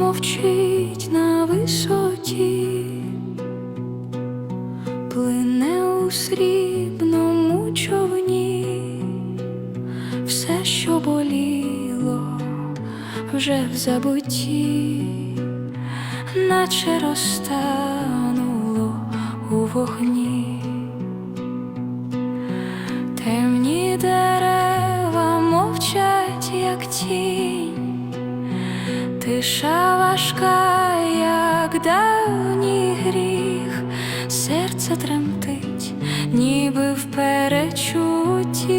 мовчить на висоті, плине у срібному човні, все, що боліло, вже в забутті, наче розтануло у вогні. Темні дерева мовчать, як тінь, тиша важка, як давній гріх, серце тремтить, ніби в перечутті,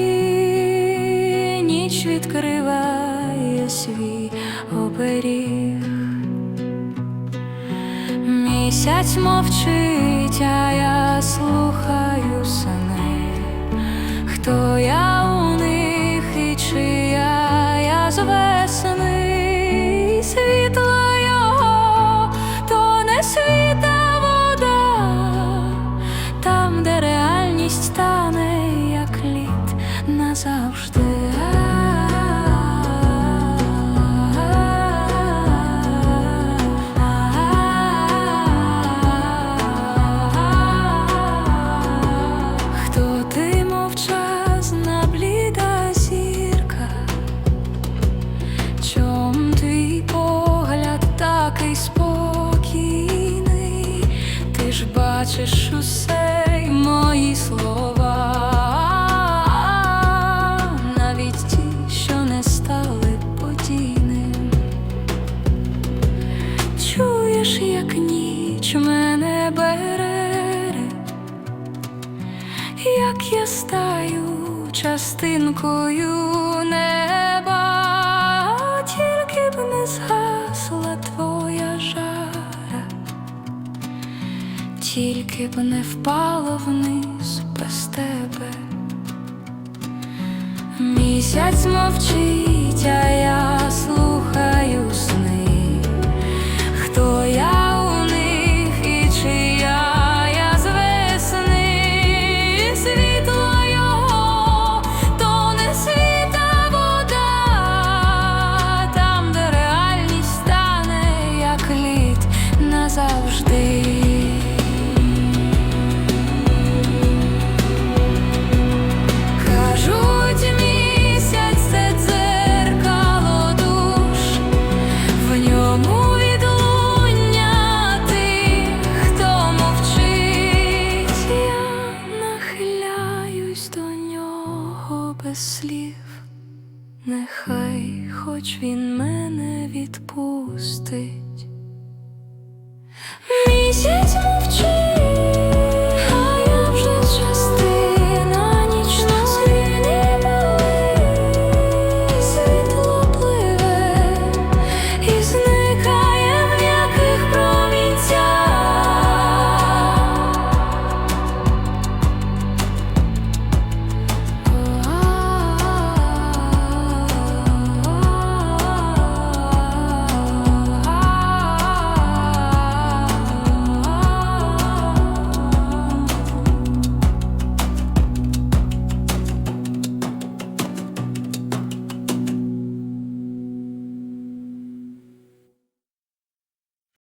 ніч відкриває свій оберіг. Місяць мовчить, а я слухаю сни. Хто я бачиш усе й мої слова, навіть ті, що не стали подійним. Чуєш, як ніч мене бере, як я стаю частинкою неба, тільки б не впало вниз без тебе. Місяць мовчить, а я слухаю сни. Хто я у них і чия я з весни, світло його, то не світа вода, там, де реальність стане, як лід назавжди. Без слів, нехай хоч він мене відпустить. Місяць